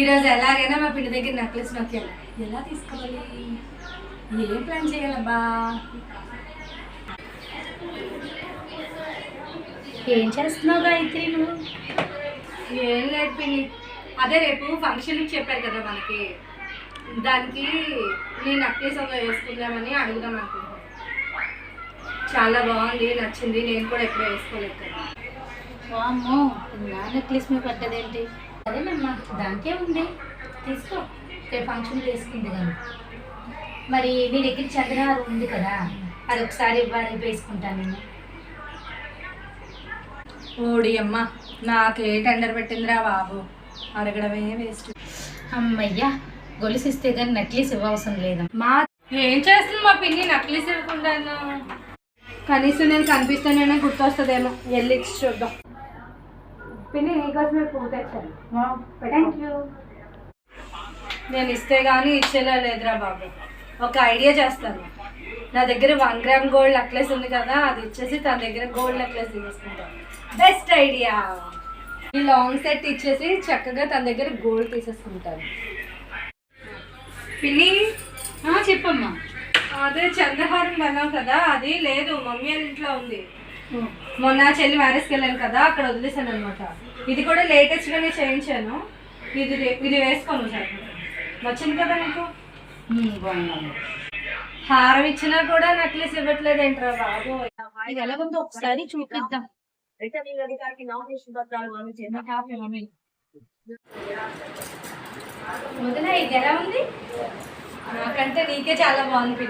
ఈరోజు ఎలాగైనా మా పిండి దగ్గర నెక్లెస్ నొక్కాను ఎలా తీసుకోవాలి? ఏం ప్లాన్ చేయాలబ్బా? ఏం చేస్తున్నావు గాయత్రి నువ్వు? ఏం లేదు పిండి అదే రేపు ఫంక్షన్కి చెప్పారు కదా మనకి. దానికి నేను నెక్లెస్ ఒక వేసుకుందామని అడుగుదాం అనుకుంటున్నాను చాలా బాగుంది నచ్చింది. నేను కూడా ఎప్పుడూ వేసుకోలేదు కదా. వామ్మో నా నెక్లెస్ మీ పడ్డదేంటి? అదేనమ్మా దానికే ఉంది. తీసుకో. రేపు ఫంక్షన్ చేసుకుంది కానీ మరి నీ దగ్గర చంద్రహారం ఉంది కదా అది ఒకసారి ఇవ్వాలి వేసుకుంటాను నేను. ఓడి అమ్మ నాకే టెండర్ పెట్టిందిరా బాబు? అడగడమే వేస్ట్ అమ్మయ్యా గొలుసు ఇస్తే కానీ నెక్లెస్ ఇవ్వవసరం లేదా? మా ఏం చేస్తుంది మా పిన్ని నక్లీస్ ఇవ్వకుండా కనీసం నేను కనిపిస్తానే గుర్తొస్తుందేమో. వెళ్ళి చూద్దాం. పిన్ని నీకోసమే పువ్వు తెచ్చాను థ్యాంక్ యూ నేను ఇస్తే కానీ ఇచ్చేలా లేదురా బాబు. ఒక ఐడియా చేస్తాను. నా దగ్గర వన్ గ్రామ్ గోల్డ్ నెక్లెస్ ఉంది కదా అది ఇచ్చేసి తన దగ్గర గోల్డ్ నెక్లెస్ తీసుకుంటాను బెస్ట్ ఐడియా. ఈ లాంగ్ సెట్ ఇచ్చేసి చక్కగా తన దగ్గర గోల్డ్ తీసేసుకుంటాను. పిన్ని? ఆ, చెప్పమ్మా. అదే చంద్రహారం అన్నావు కదా అది లేదు. మమ్మీ ఇంట్లో ఉంది. మొన్న చెల్లి మ్యారేజ్కి వెళ్ళాను కదా అక్కడ వదిలేసాను అనమాట ఇది కూడా లేటెస్ట్ గానే చేయించాను. ఇది ఇది వేసుకోను సార్. నచ్చింది కదా నీకు హారం ఇచ్చినా కూడా నెక్లెస్ ఇవ్వట్లేదు ఏంట్రా బాబు? ఇది ఎలాగుందో ఒకసారి చూపిద్దాం. వదిన ఇది ఎలా ఉంది? నాకంటే నీకే చాలా బాగుంది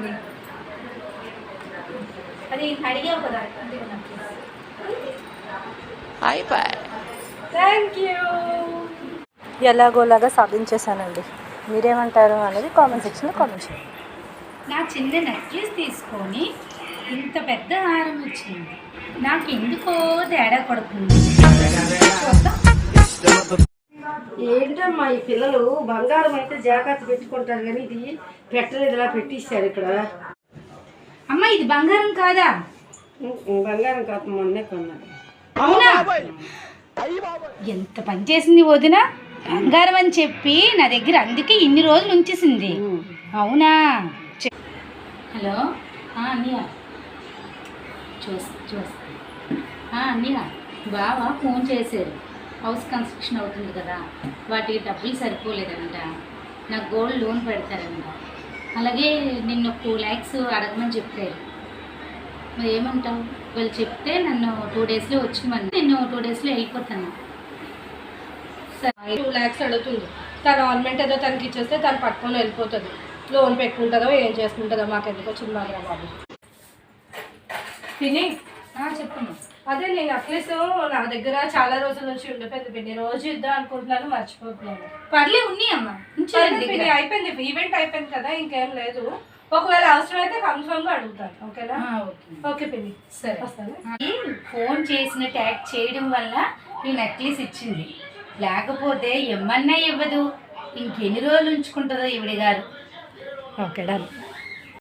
అది అడిగావు కదా అందుకే నాకు. థ్యాంక్ యూ ఎలాగోలాగా సాధించేశానండి. మీరేమంటారు అనేది కామెంట్ సెక్షన్లో కామెంట్ చేయండి. నా చిన్న నెక్లెస్ తీసుకొని ఇంత పెద్ద హారం వచ్చింది. నాకు ఎందుకో తేడా కొడుతుంది. ఏంటమ్మా ఈ పిల్లలు? బంగారం అయితే జాగ్రత్త పెట్టుకుంటారు కానీ ఇది పెట్టలేదు ఇలా పెట్టిస్తారు ఇక్కడ. అమ్మ ఇది బంగారం కాదా? బంగారం కాదు మొన్నే కొన్నారు అవునా? ఎంత పని చేసింది వదిన? బంగారం అని చెప్పి నా దగ్గర అందుకే ఇన్ని రోజులు ఉంచేసింది. అవునా? చె- హలో? ఆ, అన్నయ్య. చూస్ చూస్. ఆ, అన్నయ్య బావా ఫోన్ చేశారు. హౌస్ కన్స్ట్రక్షన్ అవుతుంది కదా వాటికి డబ్బులు సరిపోలేదంట నాకు గోల్డ్ లోన్ పెడతారంట. అలాగే నిన్ను టూ ల్యాక్స్ అడగమని చెప్పారు. మరి ఏమంటావు? వాళ్ళు చెప్తే నన్ను టూ డేస్లో వచ్చిమని నేను టూ డేస్లో వెళ్ళిపోతాను. టూ ల్యాక్స్ అడుగుతుంది తన ఆర్నమెంట్ ఏదో తనకి ఇచ్చేస్తే తను పట్టుకొని వెళ్ళిపోతుంది. లోన్ పెట్టుకుంటుందో ఏం చేసుకుంటుందో మాకు ఎందుకు వచ్చింది మాదిరా బాబు ఆ, చెప్పండి అదే నేను నెక్లెస్ నా దగ్గర చాలా రోజుల నుంచి ఉండిపోయింది పిన్ని రోజు ఇద్దాం అనుకుంటున్నాను మర్చిపోతున్నాను. పర్లే ఉన్నాయి అమ్మ సరే పిన్ని, అయిపోయింది. ఈవెంట్ అయిపోయింది కదా ఇంకేం లేదు. ఒకవేళ అవసరం అయితే కన్ఫర్మ్గా అడుగుతాను ఓకేనా? ఓకే. పిన్ని సరే. ఫోన్ చేసిన ట్యాగ్ చేయడం వల్ల ఈ నెక్లెస్ ఇచ్చింది. లేకపోతే ఇమ్మన్నా ఇవ్వదు. ఇంకెన్ని రోజులు ఉంచుకుంటుందో ఈవిడ గారు. Okay done.